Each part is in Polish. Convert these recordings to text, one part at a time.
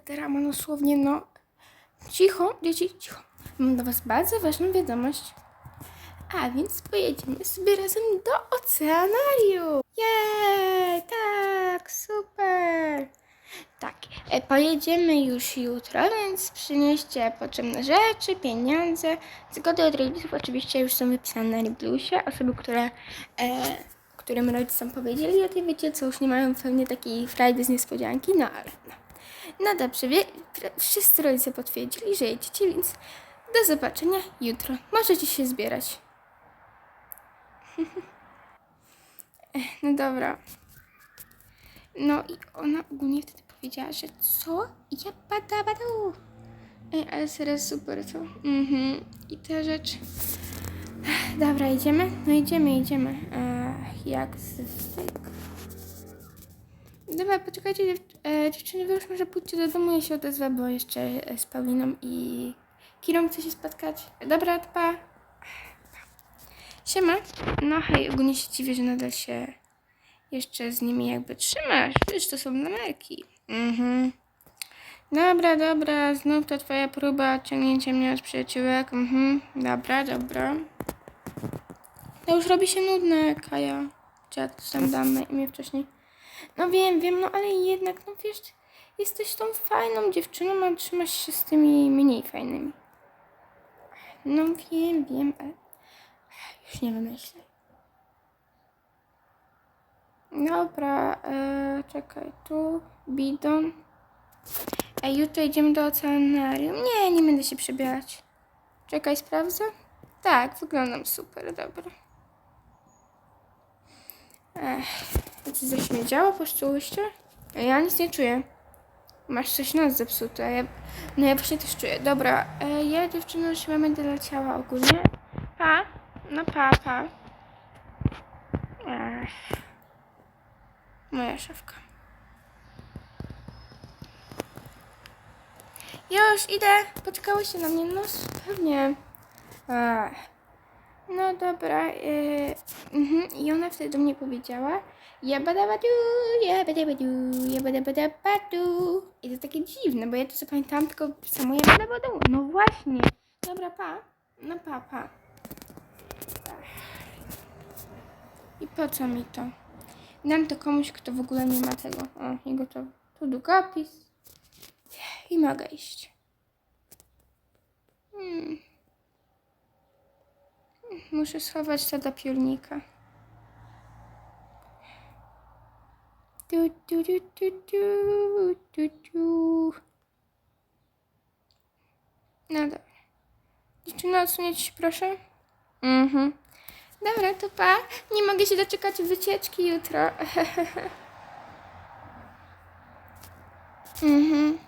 Spaderama, dosłownie, no. Cicho, dzieci, cicho. Mam do was bardzo ważną wiadomość. A więc pojedziemy sobie razem do oceanarium. Jej, tak, super. Tak, e, pojedziemy już jutro, więc przynieście potrzebne rzeczy, pieniądze. Zgody od rodziców oczywiście już są wypisane na Liblusie. Osoby, które, e, którym rodzicom powiedzieli o tej wycieczce, już nie mają pewnie takiej frajdy z niespodzianki, no ale no. No dobrze, wie, wszyscy rodzice potwierdzili, że jedziecie, więc do zobaczenia jutro. Możecie się zbierać. No dobra. No i ona ogólnie wtedy powiedziała, że co? Ja bada badu. Ej, ale teraz super to. Mhm. I ta rzecz. Dobra, idziemy? No idziemy, idziemy. Ech, jak zwykle. Dobra, poczekajcie, dziew e, dziewczyny, wy już może pójdźcie do domu, ja się odezwę, bo jeszcze e, z Pauliną i Kirą chce się spotkać. Dobra, to pa. Siema. No hej, ogólnie się dziwię, że nadal się jeszcze z nimi jakby trzymasz. Wiesz, to są numerki. Mhm. Dobra, dobra, znów to twoja próba ciągnięcia mnie od przyjaciółek. Mhm. Dobra, dobra. To już robi się nudne, Kaja. Dziad, tam dam na imię wcześniej. No wiem, wiem, no ale jednak, no wiesz, jesteś tą fajną dziewczyną, a trzymasz się z tymi mniej fajnymi. No wiem, wiem, ale już nie wymyślę. Dobra, e, czekaj, tu bidon. Ej, jutro idziemy do oceanarium. Nie, nie będę się przebierać. Czekaj, sprawdzę. Tak, wyglądam super, dobra. Ech, a co zaśmiedziało? Poczułyście? Ja nic nie czuję. Masz coś nas zepsute. Ja, no ja właśnie też czuję. Dobra, e, ja dziewczyno już chyba będę leciała ogólnie. Pa, no pa, pa. Ech. Moja szafka. Już idę. Poczekałyście na mnie? No pewnie. Ech. No dobra. Yy, mhm. I ona wtedy do mnie powiedziała Jabadabadu, jabadabadu, jabadabadu. I to takie dziwne, bo ja to zapamiętałam tylko samo jabadabadu. No właśnie. Dobra, pa. No pa, pa. I po co mi to? Dam to komuś, kto w ogóle nie ma tego. O, jego to. Tu długopis. I mogę iść. Hmm. Muszę schować to do piórnika. Du, du, du, du, du, du. No dobra. Dziewczyno, odsunięcie się proszę. Mhm. Dobra, to pa. Nie mogę się doczekać wycieczki jutro. mhm.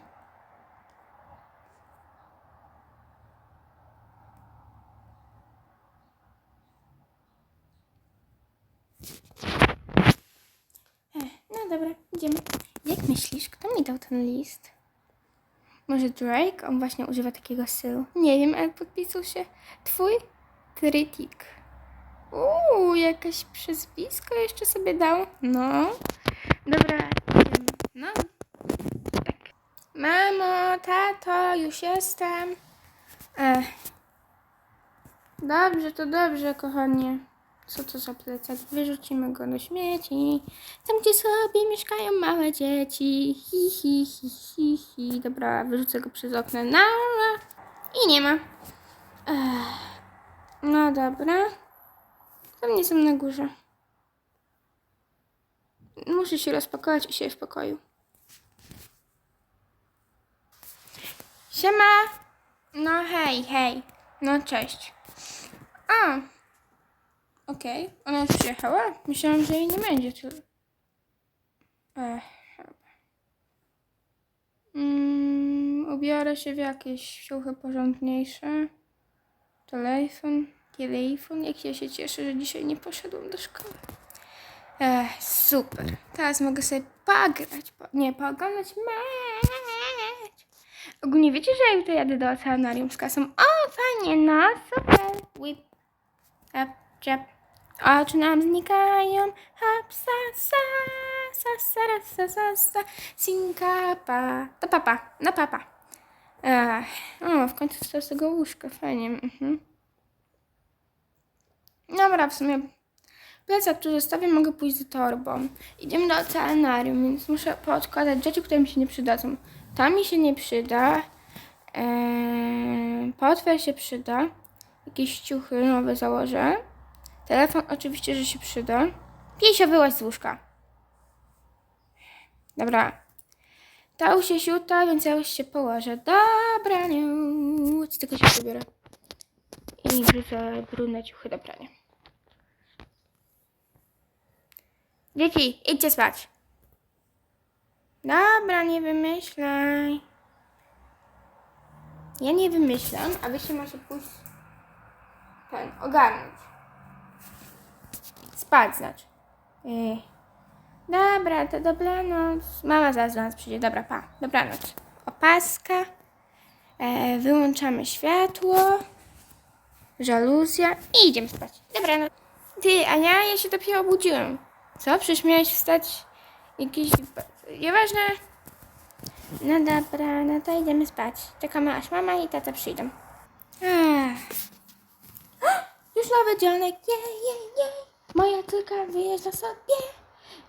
Ech, No dobra, idziemy. Jak myślisz, kto mi dał ten list? Może Drake? On właśnie używa takiego stylu. Nie wiem, ale podpisał się twój Trytik. Uuu, jakaś przezwisko jeszcze sobie dał. No. Dobra, idziemy. No. Tak. Mamo, tato, już jestem. Ech. Dobrze, to dobrze, kochanie. Co to za plecak? Wyrzucimy go do śmieci. Tam, gdzie sobie mieszkają małe dzieci. Hi, hi, hi, hi, hi. Dobra, wyrzucę go przez okno. No, I nie ma. Ech. No dobra. Tam nie są na górze. Muszę się rozpakować i się w pokoju. Siema! No hej, hej. No cześć. A. Okej. Ona już przyjechała? Myślałam, że jej nie będzie tyle. Ech. Mm, ubiorę się w jakieś ciuchy porządniejsze. Telefon, telefon. Jak ja się cieszę, że dzisiaj nie poszedłem do szkoły. Ech, super. Teraz mogę sobie pograć, po, nie, pooglądać mecz. Ogólnie wiecie, że ja jutro jadę do oceanarium z kasą? O, fajnie, no, super. Whip, up, jab. Oczy nam znikają, hop, sa, sa. sa, sa, sa, sa, sinkapa. To papa, no papa. Ech, o, w końcu wstał z tego łóżka, fajnie. Mhm. Dobra, w sumie plecak tu zostawię, mogę pójść z torbą. Idziemy do oceanarium, więc muszę poodkładać rzeczy, które mi się nie przydadzą. Ta mi się nie przyda. Eee, portfel się przyda. Jakieś ciuchy nowe założę. Telefon oczywiście, że się przyda. Piesio, wyłaź z łóżka. Dobra. Ta już się siuta, więc ja już się położę. Dobra, nie. Tylko się pobiorę. I wrzucę brudne ciuchy do prania. Dzieci, idźcie spać. Dobra, nie wymyślaj. Ja nie wymyślam, a wy się macie pójść ten, ogarnąć. Spać znaczy. Ech. Dobra, to dobranoc. Mama zaraz do nas przyjdzie. Dobra, pa. Dobranoc. Opaska. E, wyłączamy światło. Żaluzja. I idziemy spać. Dobranoc. Ty, a ja, ja się dopiero obudziłem. Co? Przecież miałeś wstać jakiś... Nieważne. No dobra, no to idziemy spać. Czekamy aż mama i tata przyjdą. Ech. Już nowy dzionek, jej, jej, jej. Moja córka wyjeżdża sobie,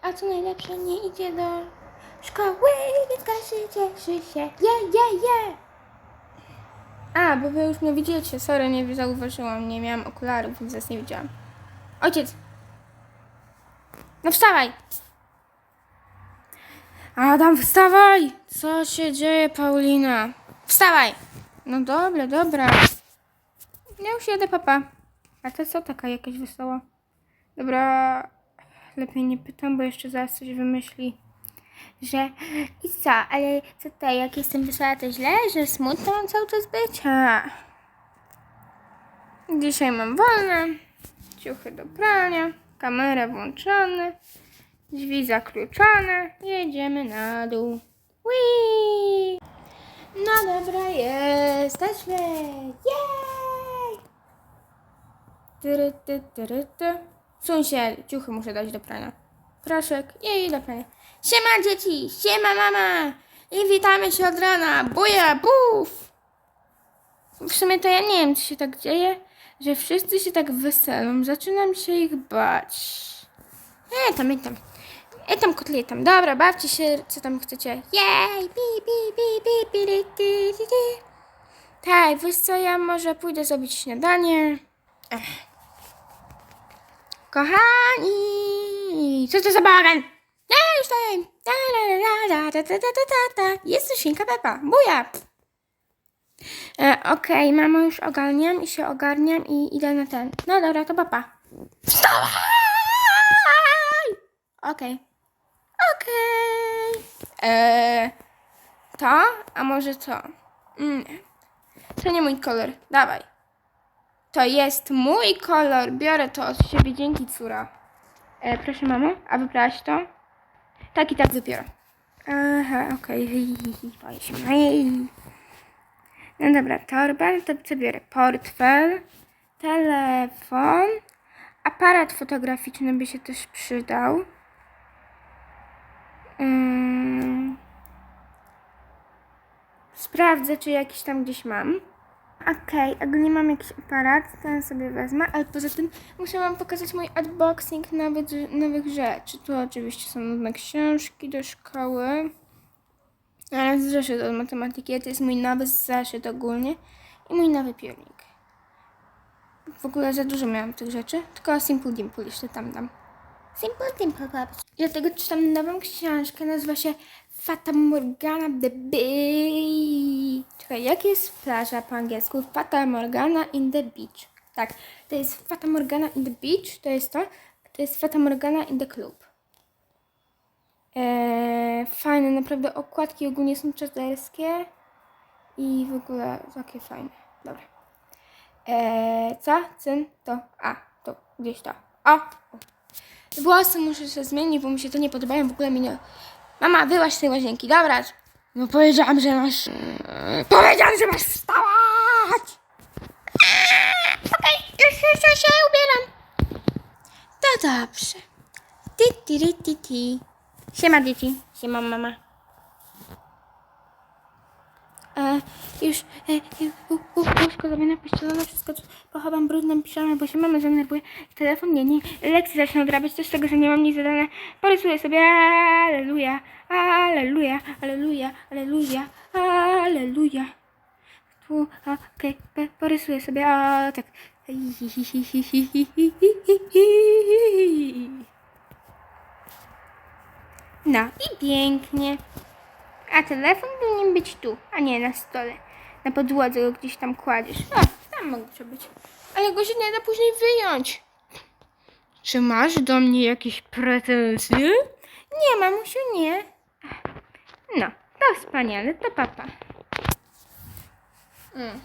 a co najlepsze nie idzie do szkoły, więc każdy cieszy się. Je, je, je. A, bo wy już mnie widzicie, sorry, nie zauważyłam, nie miałam okularów, więc nie widziałam. Ojciec! No wstawaj! Adam, wstawaj! Co się dzieje, Paulina? Wstawaj! No dobra, dobra. Ja już jedę, papa. A to co taka jakaś wesoła? Dobra, lepiej nie pytam, bo jeszcze zaraz coś wymyśli. Że i co, ale co to, jak jestem wesoła, to źle, że smutno mam cały czas być? A. Dzisiaj mam wolne, ciuchy do prania, kamera włączona, drzwi zakluczone, jedziemy na dół. Whee! No dobra, jesteśmy! Jej! Tyry, ty, ty. Suń się, ciuchy muszę dać do prania. Proszek i do prania. Siema dzieci, siema mama! I witamy się od rana, buja, buf! W sumie to ja nie wiem, co się tak dzieje, że wszyscy się tak weselą. Zaczynam się ich bać. E, tam, e, tam. E, tam kotletam. Dobra, bawcie się, co tam chcecie. Jej! Pi, pi, pi, pi, pi, ri, ti, ti, ti. Tak, wiesz co, ja może pójdę zrobić śniadanie. Kochani! Co to za bałagan? Ja już tam! Ta, ta. Jest Pepa. Buja! E, Okej, okay, mamo, już ogarniam i się ogarniam i idę na ten. No dobra, to papa. Wstawaj! Okej. Okay. Okej. Okay. To? A może to? Mm, nie. To nie mój kolor. Dawaj. To jest mój kolor. Biorę to od siebie. Dzięki, córa. E, proszę, mamo. A wybrałaś to? Tak i tak wybiorę. Aha, okej. Ej. No dobra, torba, no to co biorę? Portfel, telefon, aparat fotograficzny by się też przydał. Ym. Sprawdzę, czy jakiś tam gdzieś mam. Okej, okay, nie mam jakiś aparat, ten sobie wezmę, ale poza tym muszę wam pokazać mój unboxing nowych, nowych rzeczy. Tu oczywiście są nowe książki do szkoły. Ale zeszyt od matematyki, to jest mój nowy zeszyt ogólnie i mój nowy piórnik. W ogóle za dużo miałam tych rzeczy, tylko Simple Dimple jeszcze tam dam. Simple Dimple Club. Dlatego czytam nową książkę, nazywa się Fata Morgana the Beach. Czekaj, jak jest plaża po angielsku? Fata Morgana in the Beach. Tak, to jest Fata Morgana in the Beach, to jest to. To jest Fata Morgana in the Club. Eee, fajne, naprawdę okładki ogólnie są czaderskie i w ogóle takie fajne. Dobra. Eee, co? Cyn? To? A, to gdzieś to. O! Włosy muszę się zmienić, bo mi się to nie podobają. W ogóle mi nie... Mama, wyłaź z tej łazienki, dobra. No powiedziałam, że masz... Eee, powiedziałam, że masz wstawać! Okej, już, już, już się ubieram. To dobrze. Ti, ti, ti, ti. Siema dzieci. Siema mama. E, już, e, u, łóżko zrobione, pościelone, wszystko pochowam brudną piżamę, bo się mama zdenerwuje. Telefon nie, nie, lekcje zacznę odrabiać, też z tego, że nie mam nic zadane. Porysuję sobie, aleluja, aleluja, aleluja, aleluja, aleluja. Tu, okej, okay, porysuję sobie, a tak. No i pięknie. A telefon powinien być tu, a nie na stole. Na podłodze go gdzieś tam kładziesz. O, tam może być. Ale go się nie da później wyjąć. Czy masz do mnie jakieś pretensje? Nie, mamusiu, nie. No, to wspaniale, to papa. Mm.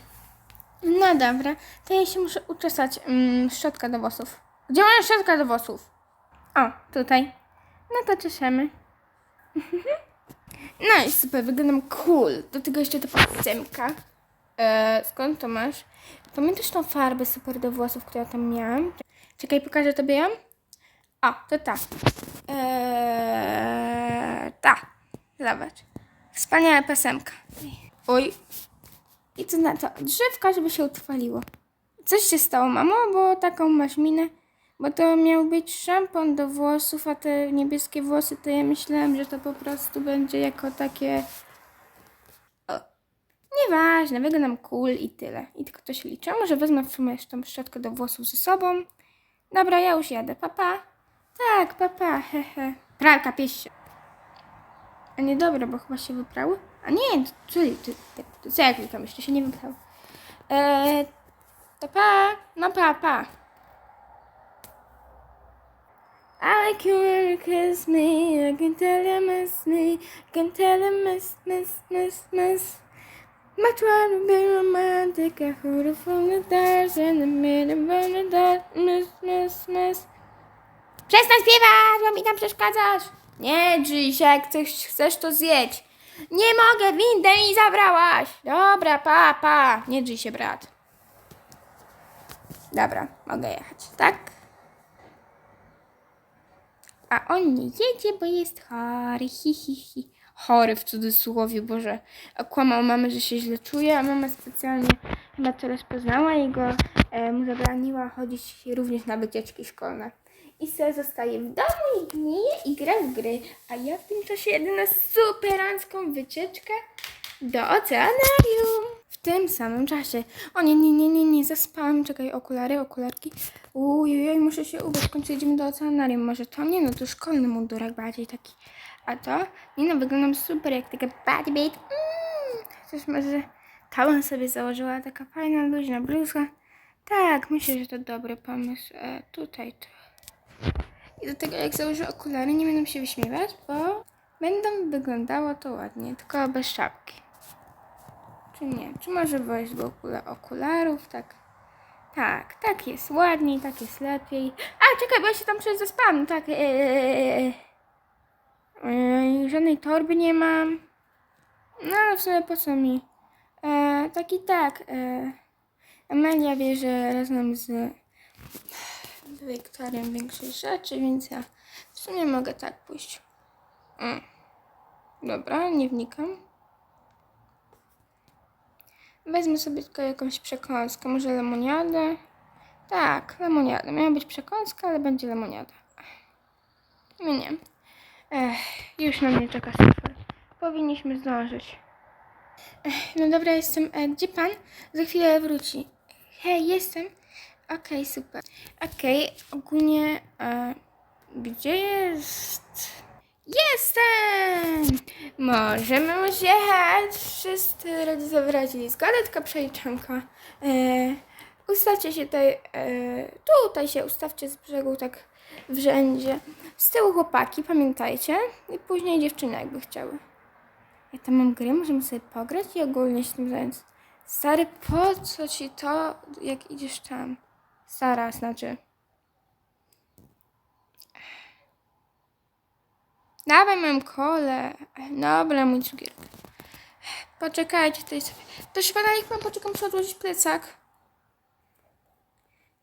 No dobra, to ja się muszę uczesać mm, szczotka do włosów. Gdzie moja szczotka do włosów? O, tutaj. No to czeszemy. No i super, wyglądam cool. Do tego jeszcze ta pasemka. Eee, skąd to masz? Pamiętasz tą farbę super do włosów, którą tam miałam? Czekaj, pokażę tobie ją. O, to ta. Eee, ta. Zobacz. Wspaniała pasemka. Oj. I co na to? Drzewka, żeby się utrwaliło. Coś się stało, mamo? Bo taką masz minę. Bo to miał być szampon do włosów, a te niebieskie włosy, to ja myślałam, że to po prostu będzie jako takie... O. Nieważne, wyglądam cool i tyle. I tylko to się liczy. Może wezmę w sumie jeszcze tą szczotkę do włosów ze sobą. Dobra, ja już jadę. Papa. Tak, papa, hehe. Pralka, pieś się. A nie dobra, bo chyba się wyprały. A nie, to, to, to, to co ja klikam, jeszcze się nie wyprały. Eee, to pa, no pa, pa. I like you when you kiss me. I can tell you miss me. I can tell you miss, miss, miss, miss. Much rather be romantic. I heard it from the stars in the middle of the dark. Miss, miss, miss. Przestań śpiewać, bo mi tam przeszkadzasz. Nie się, jak chcesz, chcesz to zjedź. Nie mogę, windę mi zabrałaś. Dobra, pa, pa. Nie drzyj się, brat. Dobra, mogę jechać, tak? A on nie jedzie, bo jest chory. Hi, hi, hi. Chory w cudzysłowie, Boże. A kłamał mamę, że się źle czuje, a mama specjalnie chyba to rozpoznała i go e, mu zabraniła chodzić również na wycieczki szkolne. I se zostaje w domu i gnije i gra w gry. A ja w tym czasie jedę na superancką wycieczkę do oceanarium. W tym samym czasie. O nie, nie, nie, nie, nie, zaspałam. Czekaj, okulary, okularki. Ujej, muszę się ubrać, w końcu jedziemy do oceanarium. Może to? Nie no, to szkolny mundurek bardziej taki. A to? Nie no, wyglądam super jak taka bad babe. Mm. Chociaż może bym sobie założyła, taka fajna, luźna bluzka. Tak, myślę, że to dobry pomysł. E, tutaj to. I do tego jak założę okulary, nie będą się wyśmiewać, bo będą wyglądało to ładnie, tylko bez szapki. Czy nie? Czy może wejść do okula okularów? Tak. Tak, tak jest ładniej, tak jest lepiej. A, czekaj, bo ja się tam przecież zaspałam. Tak, eee, eee, żadnej torby nie mam. No, ale w sumie po co mi? Eee, tak i tak. Eee, Amelia wie, że razem z Wiktorią większej rzeczy, więc ja w sumie mogę tak pójść. Mm. Dobra, nie wnikam. Wezmę sobie tylko jakąś przekąskę, może lemoniadę. Tak, lemoniada. Miała być przekąska, ale będzie lemoniada. No nie. Ech, już na mnie czeka super. Powinniśmy zdążyć. Ech, no dobra, jestem. E, gdzie pan? Za chwilę wróci. Hej, jestem. Okej, super. Okej, ogólnie. E, gdzie jest? Jestem! Możemy już jechać. Wszyscy rodzice wyrazili zgodę, tylko przeliczanka. E, ustawcie się tutaj, e, tutaj się ustawcie z brzegu tak w rzędzie. Z tyłu chłopaki, pamiętajcie. I później dziewczyny jakby chciały. Ja tam mam gry, możemy sobie pograć i ogólnie się tym zająć. Stary, po co ci to, jak idziesz tam? Sara, znaczy. Dawaj moją kolę. Dobra, mój cukier. Poczekajcie tutaj sobie. To szkoda, niech pan poczekam, muszę odłożyć plecak.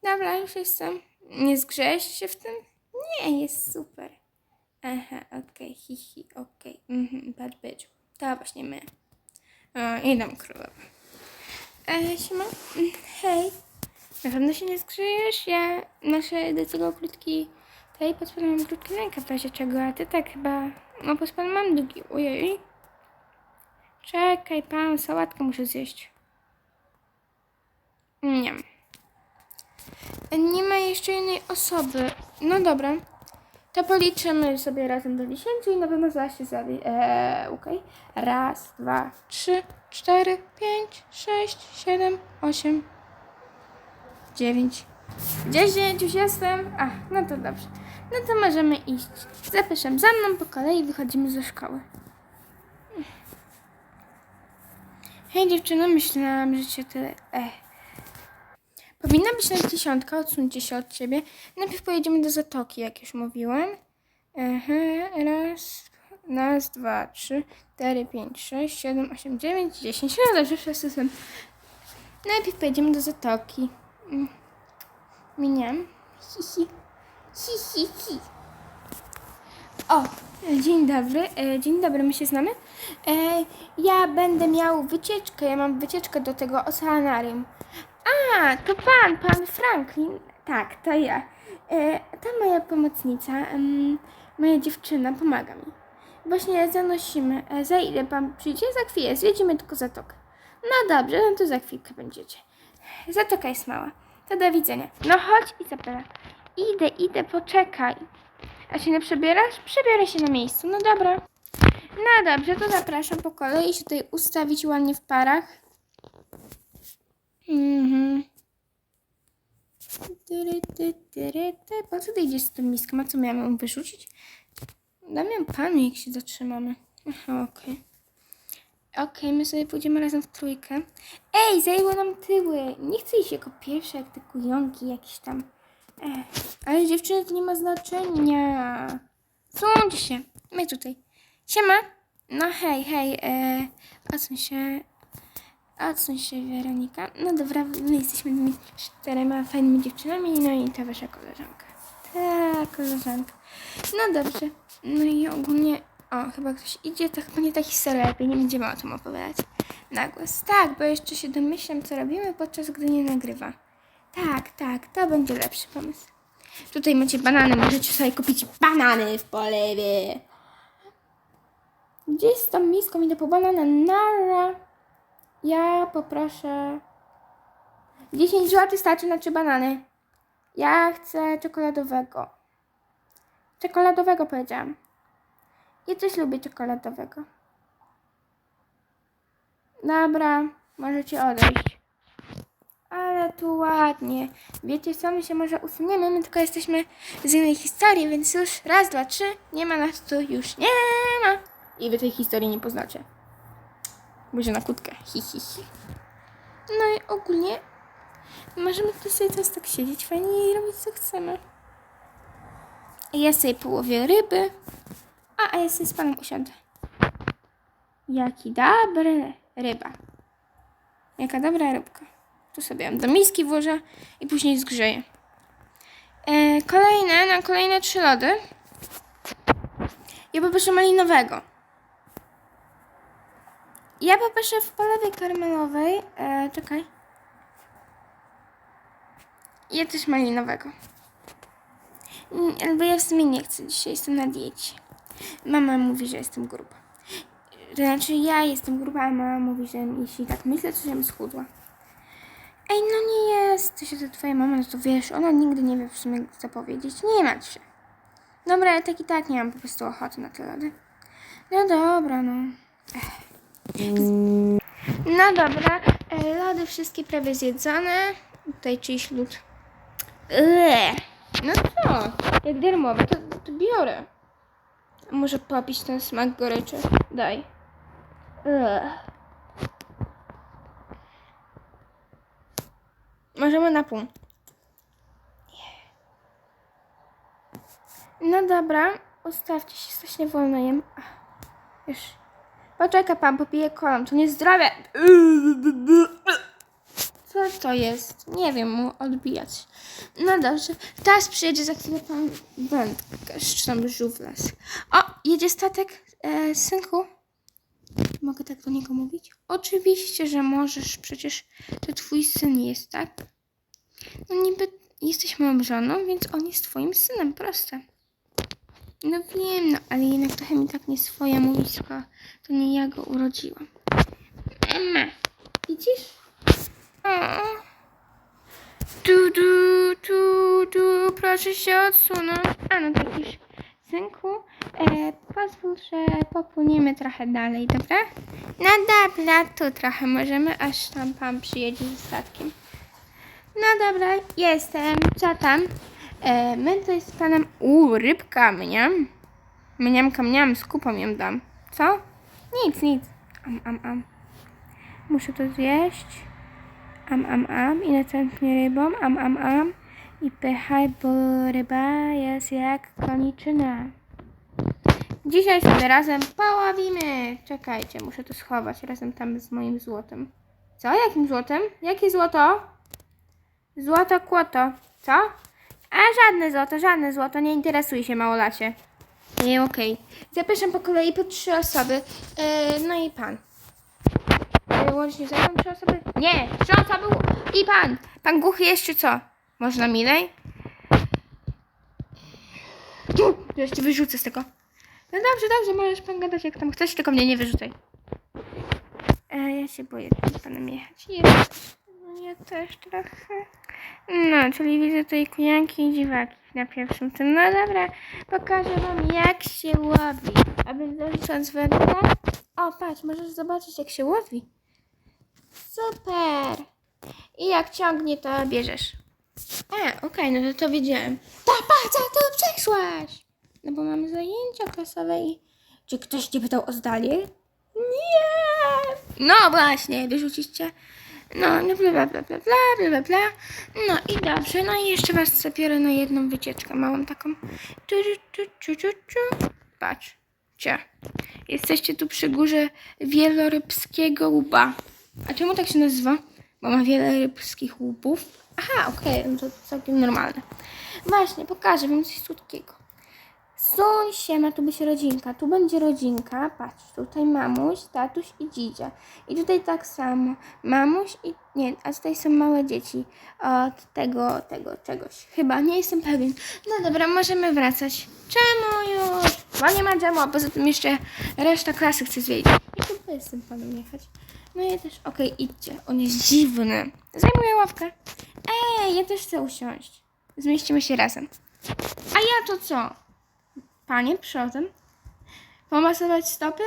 Dobra, już jestem. Nie zgrześ się w tym? Nie, jest super. Aha, okej, hihi, okej. Mhm, bad bitch. To właśnie my. O, idę królowa. E, siema. Mm, Hej. Na pewno się nie skrzejesz? Ja noszę do tego krótki... Tutaj pod spodem mam krótki rękaw w razie czego, a ty tak chyba... No pod spodem mam długi. Ojej. Czekaj pan, sałatkę muszę zjeść. Nie. Nie ma jeszcze jednej osoby. No dobra. To policzymy sobie razem do 10 i na pewno zaś się zawi. Eee, okej. Raz, dwa, trzy, cztery, pięć, sześć, siedem, osiem, dziewięć, dziesięć. Już jestem. A, no to dobrze. No to możemy iść. Zapiszem za mną po kolei wychodzimy ze szkoły. Hej dziewczyno, myślałam, że cię tyle... Powinna być na dziesiątka, odsuńcie się od siebie. Najpierw pojedziemy do Zatoki, jak już mówiłem. Aha, raz, raz, dwa, trzy, cztery, pięć, sześć, siedem, osiem, dziewięć, dziesięć. No dobrze, wszyscy są. Najpierw pojedziemy do Zatoki. Mm. Miniam. Hi, hi. Hi, hi. O, dzień dobry. E, Dzień dobry, my się znamy. E, Ja będę miał wycieczkę, ja mam wycieczkę do tego oceanarium. A, to pan, pan Franklin. Tak, to ja. E, ta moja pomocnica, moja dziewczyna, pomaga mi. Właśnie zanosimy. Za ile pan przyjdzie? Za chwilę. Zjedziemy tylko zatokę. No dobrze, no to za chwilkę będziecie. Zatoka jest mała. To do widzenia. No chodź, Izabela. Idę, idę, poczekaj. A się nie przebierasz? Przebiorę się na miejscu. No dobra. No dobrze, to zapraszam po kolei się tutaj ustawić ładnie w parach. Mhm. Po co ty idziesz z tym miską? A co miałem ją wyrzucić? Dam ją panu, jak się zatrzymamy. Aha, okej. Okej, my sobie pójdziemy razem w trójkę. Ej, zajęło nam tyły. Nie chcę iść jako pierwsza, jak te kujonki jakieś tam. Ale dziewczyny to nie ma znaczenia. Sądź się. My tutaj. Siema. No hej, hej. E, odsuń się. Odsuń się, Weronika. No dobra, my jesteśmy tymi czterema fajnymi dziewczynami, no i ta wasza koleżanka. Ta koleżanka. No dobrze. No i ogólnie, o, chyba ktoś idzie, to chyba nie ta historia, lepiej nie będziemy o tym opowiadać na głos. Tak, bo jeszcze się domyślam, co robimy, podczas gdy nie nagrywa. Tak, tak, to będzie lepszy pomysł. Tutaj macie banany, możecie sobie kupić banany w polewie. Gdzieś z tą miską idę po banana. Nara. Ja poproszę 10 zł starczy na trzy banany. Ja chcę czekoladowego. Czekoladowego powiedziałam. Ja coś lubię czekoladowego. Dobra, możecie odejść. Ale tu ładnie. Wiecie co, my się może usuniemy, my tylko jesteśmy z innej historii, więc już raz, dwa, trzy, nie ma nas tu już nie ma. I wy tej historii nie poznacie. Buzie na kłódkę. Hi, hi, hi. No i ogólnie możemy tu sobie teraz tak siedzieć fajnie i robić co chcemy. Ja sobie połowię ryby, a, a ja sobie z panem usiądę. Jaki dobry ryba. Jaka dobra rybka. Tu sobie do miski włożę i później zgrzeję. E, kolejne, na kolejne trzy lody. Ja poproszę malinowego. Ja poproszę w polewie karmelowej. E, czekaj. Ja też malinowego. Mm, Albo ja w sumie nie chcę. Dzisiaj jestem na diecie. Mama mówi, że jestem gruba. To znaczy ja jestem gruba, a mama mówi, że jeśli tak myślę, to żebym schudła. Ej, no nie jest. To się to twoja mama, no to wiesz, ona nigdy nie wie w sumie co powiedzieć. Nie martw się. Dobra, ale tak i tak nie mam po prostu ochoty na te lody. No dobra, no. No dobra, e, lody wszystkie prawie zjedzone. Tutaj czyjś lód. Eee. No co? Jak darmowe, to, to biorę. Może popić ten smak goryczy? Daj. Eee. Możemy na pół. No dobra, ustawcie się, strasznie wolno jem. Już. Poczeka pan, popije kolą, to nie zdrowie. Co to jest? Nie wiem, mu odbijać. No dobrze. Teraz przyjedzie za chwilę pan wędkarz, czy tam żółwlas. O, jedzie statek, e, synku. Mogę tak do niego mówić? Oczywiście, że możesz. Przecież to twój syn jest, tak? No niby jesteś moją żoną, więc on jest twoim synem. Proste. No wiem, no ale jednak trochę mi tak nie swoje mówić, to nie ja go urodziłam. Emma, widzisz? O. Tu, tu, tu, tu, proszę się odsunąć. A no tak już, synku, e, pozwól, że popłyniemy trochę dalej, dobra? No dobra, tu trochę możemy, aż tam pan przyjedzie ze statkiem. No dobra, jestem. Co tam? E, my tutaj z panem... Uuu, rybka, mniam. Mniam, z kupą ją dam. Co? Nic, nic. Am, am, am. Muszę to zjeść. Am, am, am. I następnie rybą. Am, am, am. I pychaj, bo ryba jest jak koniczyna. Dzisiaj sobie razem połowimy. Czekajcie, muszę to schować razem tam z moim złotem. Co? Jakim złotem? Jakie złoto? Złoto kłoto. Co? A żadne złoto, żadne złoto. Nie interesuje się małolacie. Nie, okej. Zapraszam po kolei po trzy osoby. E, no i pan. E, łącznie ze mną trzy osoby? Nie, trzy osoby i pan. Pan głuchy jest czy co? Można milej? Tu, jeszcze wyrzucę z tego. No dobrze, dobrze, możesz pan gadać jak tam chcesz, tylko mnie nie wyrzucaj. E, ja się boję z panem jechać. Jest. No ja też trochę. No, czyli widzę tutaj kujanki i dziwaki na pierwszym tym. No dobra, pokażę wam jak się łowi. A więc dorzucając wędkę. O, patrz, możesz zobaczyć jak się łowi. Super! I jak ciągnie, to bierzesz. A, okej, no to to wiedziałem. Papa, co tu przeszłaś? No bo mamy zajęcia klasowe i... Czy ktoś cię pytał o zdanie? Nie! No właśnie, wyrzuciście. No, no bla bla bla bla bla bla bla No i dobrze, no i jeszcze was zabiorę na jedną wycieczkę małą taką. Tu, tu, tu, tu, tu, Patrzcie. Jesteście tu przy górze wielorybskiego łuba. A czemu tak się nazywa? Bo ma wiele rybskich łupów. Aha, okej, okay, no to całkiem normalne. Właśnie, pokażę wam coś słodkiego. Suń się, ma tu być rodzinka. Tu będzie rodzinka. Patrz, tutaj mamuś, tatuś i dzidzia. I tutaj tak samo. Mamuś i... Nie, a tutaj są małe dzieci. Od tego, tego, czegoś. Chyba, nie jestem pewien. No dobra, możemy wracać. Czemu już? Bo nie ma dżemu, a poza tym jeszcze reszta klasy chce zwiedzić. I tu jestem panem jechać. No ja też, okej, idźcie. On jest dziwny. Zajmuję ławkę. Ej, ja też chcę usiąść. Zmieścimy się razem. A ja to co? Panie przodem? Pomasować stopy?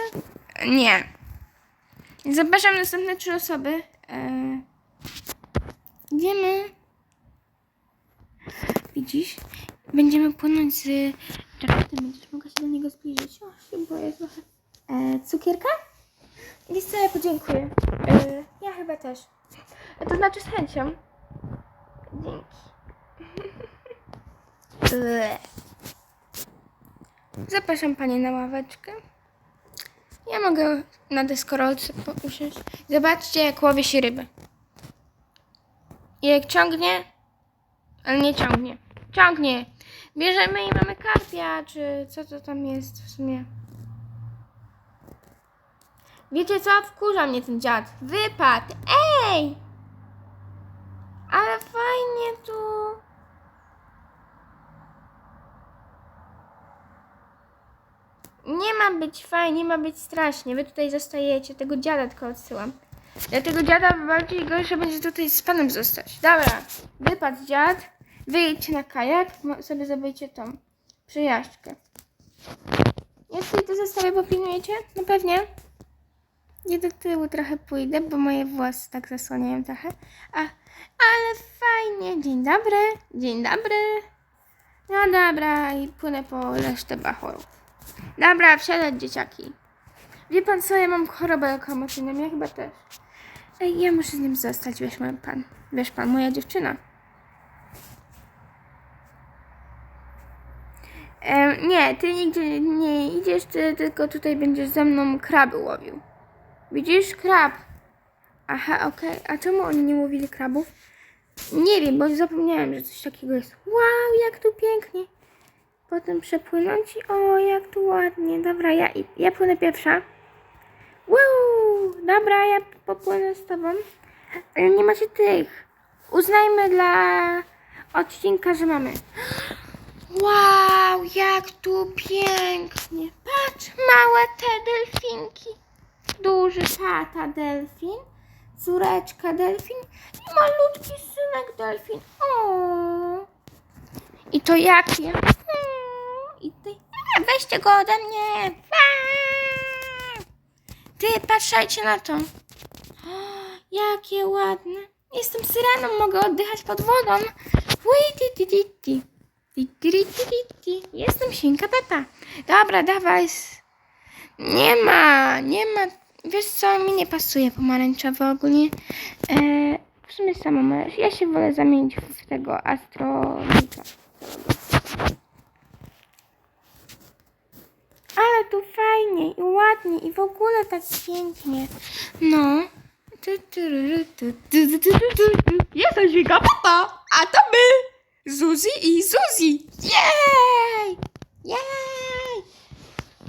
Nie. Zapraszam następne trzy osoby. Eee, idziemy. Widzisz? Będziemy płynąć z Jacketem. Będziesz mogła się do niego zbliżyć. O, się boję trochę. Eee, cukierka? Wiesz co, ja podziękuję. Eee, ja chyba też. To znaczy z chęcią. Dzięki. Zapraszam Panie na ławeczkę. Ja mogę na deskorolce usiąść. Zobaczcie, jak łowi się ryby. I jak ciągnie, ale nie ciągnie. Ciągnie. Bierzemy i mamy karpia, czy co to tam jest w sumie. Wiecie co? Wkurza mnie ten dziad. Wypad! Ej! Ale fajnie tu. Nie ma być fajnie, ma być strasznie. Wy tutaj zostajecie. Tego dziada tylko odsyłam. Ja tego dziada bardziej gorsze będzie tutaj z panem zostać. Dobra, wypadł dziad. Wyjedźcie na kajak, sobie zrobicie tą przejażdżkę. Ja tutaj to zostawię, bo pilnujecie? No pewnie. Ja do tyłu trochę pójdę, bo moje włosy tak zasłaniają trochę. A, ale fajnie. Dzień dobry. Dzień dobry. No dobra, i płynę po resztę bachorów. Dobra, wsiadać dzieciaki. Wie pan co, ja mam chorobę lokomocyjną, ja chyba też. Ej, ja muszę z nim zostać, wiesz mój pan. Wiesz pan, moja dziewczyna. Nie, ty nigdzie nie idziesz, ty tylko tutaj będziesz ze mną kraby łowił. Widzisz? Krab. Aha, okej. A czemu oni nie mówili krabów? Nie wiem, bo zapomniałem, że coś takiego jest. Wow, jak tu pięknie. Potem przepłynąć o, jak tu ładnie. Dobra, ja, ja płynę pierwsza. Wow, dobra, ja popłynę z tobą. Ale nie macie tych. Uznajmy dla odcinka, że mamy. Wow, jak tu pięknie. Patrz, małe te delfinki. Duży tata delfin, córeczka delfin i malutki synek delfin. O. I to jakie? I ty. A, Weźcie go ode mnie. Aaa. Ty, patrzajcie na to. O, Jakie ładne. Jestem syreną, mogę oddychać pod wodą. Jestem świnka Pepa. Dobra, dawaj. Nie ma, nie ma. Wiesz co, mi nie pasuje pomarańczowy ogólnie. E, w sumie możesz. Ja się wolę zamienić w tego astronika. Ale tu fajnie i ładnie i w ogóle tak pięknie. No. Jestem świnka Pepa, a to my, Zuzi i Zuzi. Jej! Jej!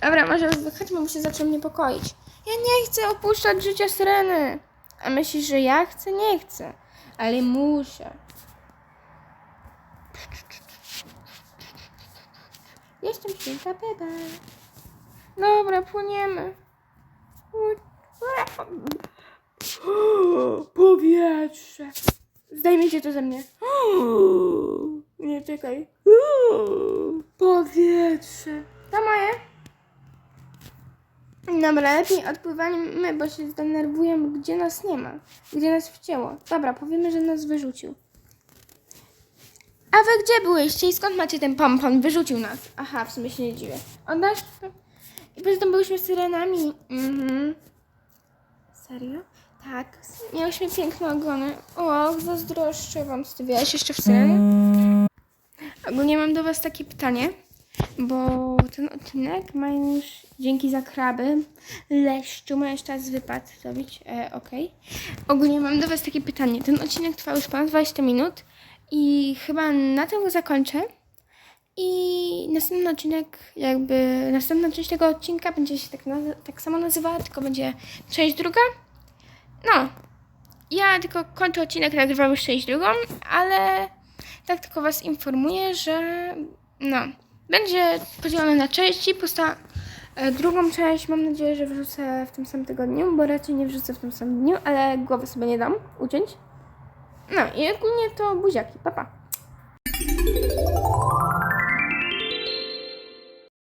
Dobra, może wychodźmy, bo się zaczął niepokoić. Ja nie chcę opuszczać życia syreny. A myślisz, że ja chcę? Nie chcę. Ale muszę. Jestem świnka Pepa. Dobra, płyniemy. Powietrze. Zdejmijcie to ze mnie. Nie czekaj. Powietrze. To moje. Dobra, lepiej odpływajmy, bo się zdenerwujemy, gdzie nas nie ma. Gdzie nas wcięło. Dobra, powiemy, że nas wyrzucił. A wy gdzie byłyście i skąd macie ten pompon? Wyrzucił nas. Aha, w sumie się nie dziwię. Oddasz? I poza tym byłyśmy syrenami. Mhm. Serio? Tak. Miałyśmy piękne ogony. O, zazdroszczę wam. Stawiałaś jeszcze w syrenie? Ogólnie mam do was takie pytanie, bo ten odcinek ma już dzięki za kraby, leszczu, ma jeszcze czas wypad zrobić, e, okej. Ogólnie mam do was takie pytanie. Ten odcinek trwa już ponad 20 minut i chyba na tym go zakończę. I następny odcinek, jakby następna część tego odcinka będzie się tak, tak samo nazywała, tylko będzie część druga. No, ja tylko kończę odcinek, nagrywam już część drugą, ale tak tylko was informuję, że no, będzie podzielone na części. Posta e, drugą część mam nadzieję, że wrzucę w tym samym tygodniu, bo raczej nie wrzucę w tym samym dniu, ale głowy sobie nie dam uciąć. No i ogólnie to buziaki, papa. Pa.